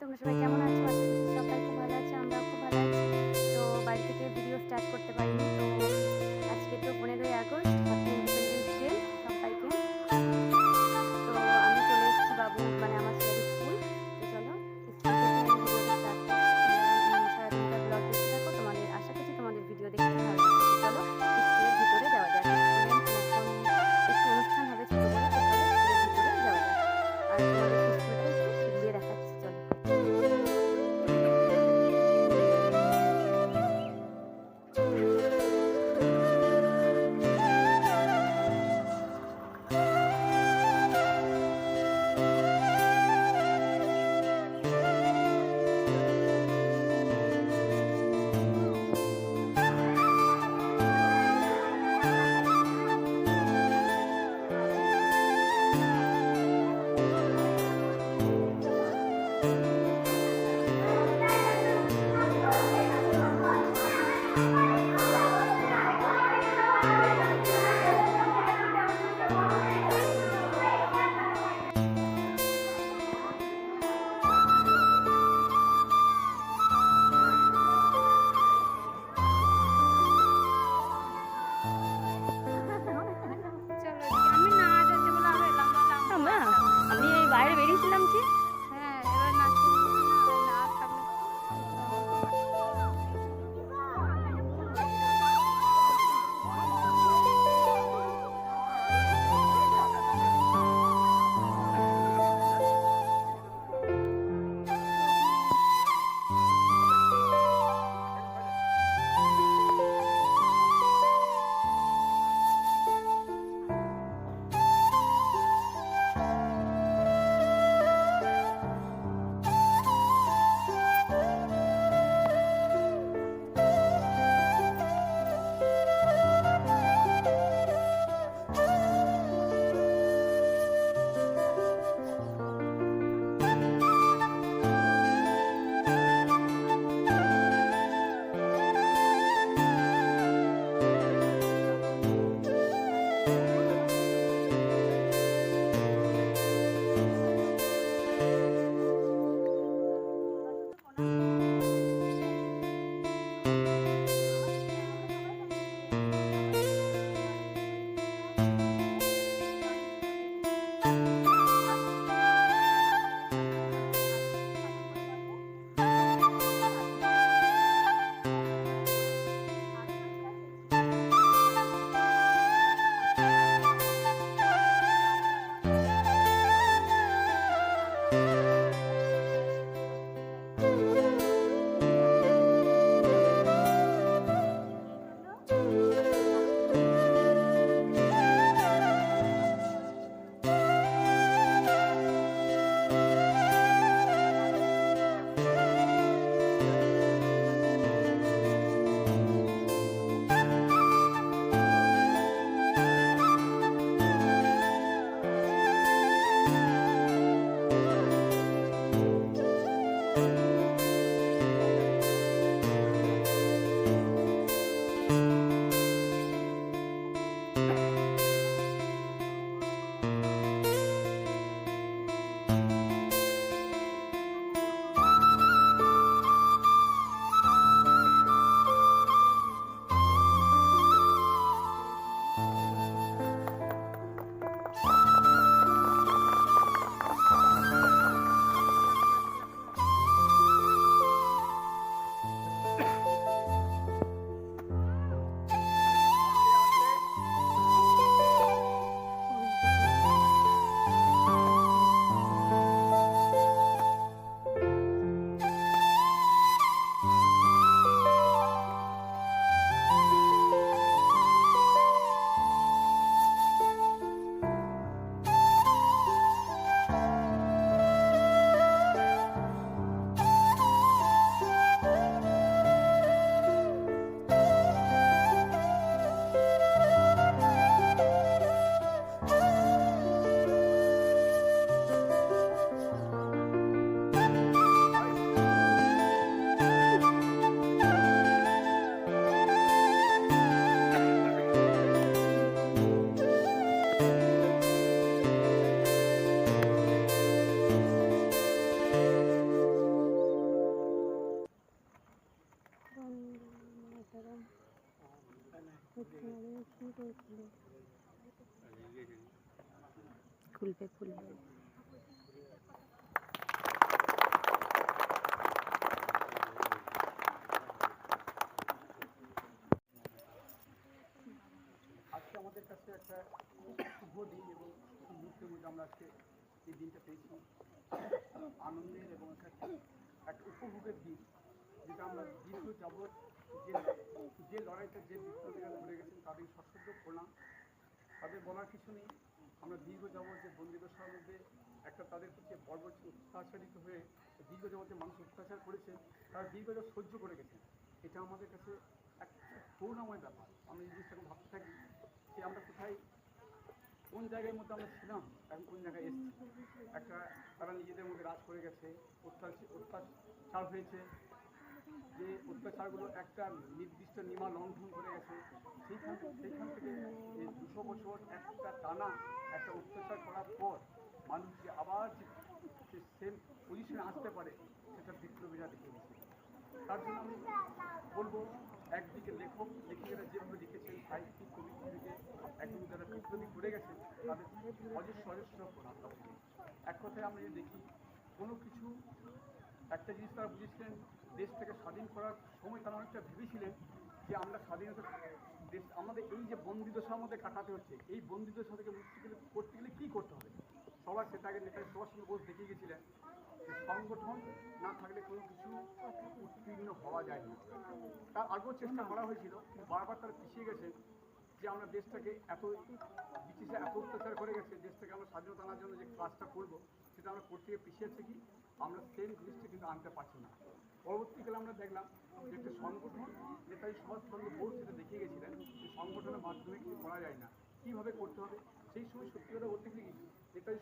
তোমরা সবাই কেমন আছো? আশা করছি সবাই খুব ভালো আছে, আমরাও খুব ভালো আছি। তো বাড়ি থেকে ভিডিও স্টার্ট করতে পারিনি, তো আজকে তো পনেরোই আগস্ট হ্যাপি ইন্ডিপেন্ডেন্স ডে সবাইকে। তো আমি চলে এসেছি বাবু মানে আমার ছেলের স্কুল। তো চলো তোমাদের, আশা করছি তোমাদের ভিডিও দেখতে ভালো চলো একটু অনুষ্ঠান হবে যাওয়া খুলবে খুলবে। আজকে আমাদের কাছে একটা এবং মুহূর্তের মধ্যে আমরা আজকে দিনটা আনন্দের এবং একটা উপভোগের দিন, যেটা আমরা যে যে লড়াইটা যে বিপ্লবীরা করে গেছেন তাদের সশ্রদ্ধ প্রণাম। তাদের বলার কিছু নেই। আমরা দীর্ঘ যাবৎ যে বন্দিদশার মধ্যে একটা তাদের প্রতি বর্বর অত্যাচারিত হয়ে দীর্ঘ যাবৎ যে মানুষ অত্যাচার করেছে, তারা দীর্ঘ যাবৎ সহ্য করে গেছে। এটা আমাদের কাছে একটা করুণাময় ব্যাপার। আমরা এই জিনিসটাকে ভাবতে থাকি যে আমরা কোথায়, কোন জায়গার মধ্যে আমরা ছিলাম এখন কোন জায়গায় এসেছি। একটা, তারা নিজেদের মধ্যে রাজ করে গেছে, অত্যাচার অত্যাচার হয়েছে। যে অত্যাচারগুলো একটা নির্দিষ্ট নিমা লঙ্ঘন করে গেছে, সেইখান সেইখান থেকে এই দুশো বছর একটা টানা একটা অত্যাচার করার পর মানুষ যে আবার যে সেম পজিশনে আসতে পারে, সেটা বিপ্লবীরা দেখে গেছে তার জন্য আমি বলব, একদিকে লেখক, লেখিকারা যেভাবে লিখেছেন, সাহিত্যিক কবিতা থেকে একদম যারা বিপ্লবী করে গেছেন তাদের অজস্র অজস্র প্রণাম। এক কথায় আমরা যদি দেখি, কোনো কিছু একটা জিনিস তারা বুঝেছিলেন স্বাধীন করার সময় তারা অনেকটা ভেবেছিলেন যে আমরা স্বাধীনতা দেশ, আমাদের এই যে বন্দিদশা আমাদের কাটাতে হচ্ছে, এই বন্দিদশা থেকে মুক্তি গেলে করতে গেলে কী করতে হবে? সবার সেটা আগে নেতাজি সুভাষচন্দ্র বোস দেখিয়ে গেছিলেন যে সংগঠন না থাকলে কোনো কিছু উত্তীর্ণ হওয়া যায় না। তার আগেও চেষ্টা করা হয়েছিল, বারবার তারা পিছিয়ে গেছে যে আমরা দেশটাকে এত ব্রিটিশে এত অত্যাচার করে গেছে, দেশটাকে আমরা স্বাধীনতা আনার জন্য যে কাজটা করব সেটা আমরা করতে গিয়ে পিছিয়ে থাকি আমরা সেম জিনিসটা কিন্তু আনতে পারছি না। পরবর্তীকালে আমরা দেখলাম যে একটা সংগঠন, নেতাজি সুভাষচন্দ্র বোস সেটা দেখিয়ে গেছিলেন যে সংগঠনের মাধ্যমে কিছু করা যায় না। কীভাবে করতে হবে? সেই সময় সত্যি কথা বলতে কি, নেতাজি